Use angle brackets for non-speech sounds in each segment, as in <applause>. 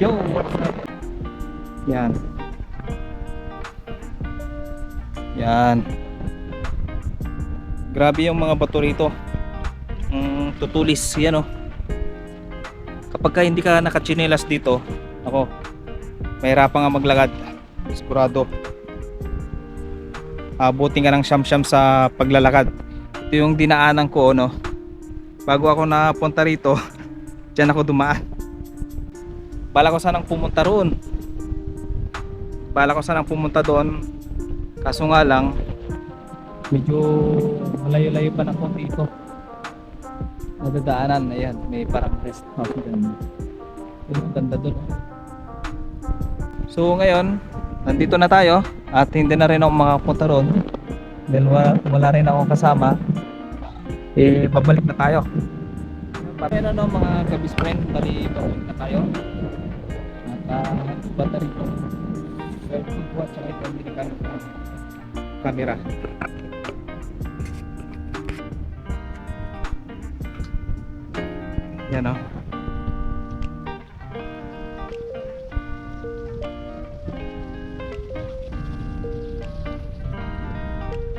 Yo? Yan. Yan. Grabe yung mga bato rito. Mm, tutulis, yan oh. Kapag ka hindi ka nakachinelas dito, ako, mahirapan nga maglakad. Sigurado. Abutin ka ng siyam-siyam sa paglalakad. Ito yung dinaanan ko, no. Bago ako napunta rito, <laughs> dyan ako dumaan. Bala ko sanang pumunta roon. Bala ko sanang pumunta doon. Kaso nga lang, medyo malayo-layo pa ng konti ito. Nadadaanan, ayan, may parang rest house dyan. Yung ganda doon. So ngayon, nandito na tayo at hindi na rin ako makapunta roon. Dahil wala, wala rin akong kasama. Eh, babalik na tayo. Pero ano mga kabis friend, bali babalik na tayo. At uh, bata rito. Well, kukuha tsaka ito ang camera. Yan o.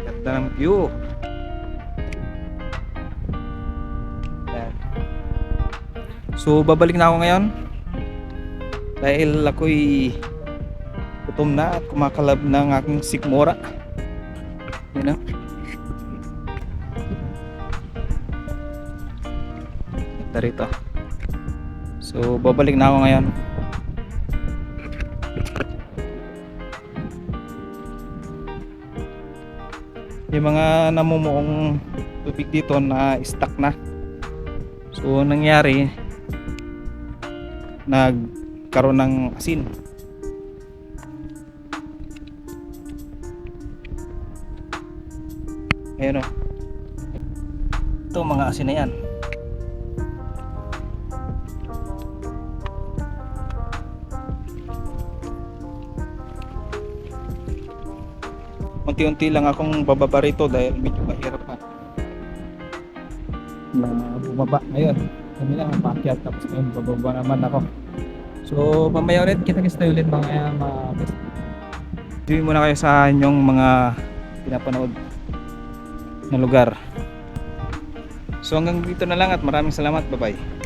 Ganda ng view. So babalik na ako ngayon dahil ako'y gutom na at kumakalab ng aking sikmura. Yan o. Ganda rito. So babalik na ako ngayon. Yung mga namumuong tubig dito na stuck na. So nangyari nagkaroon ng asin. Ayan o. Ito mga asin na yan. Unti-unti lang akong bababa rito dahil medyo mahirap pa. Na bumaba ngayon. Kami lang ang paakyat tapos ngayon bababa naman ako. So mamaya ulit kita-kits tayo ulit mga mga best. Enjoy muna kayo sa inyong mga pinapanood na lugar. So hanggang dito na lang at maraming salamat. Bye-bye.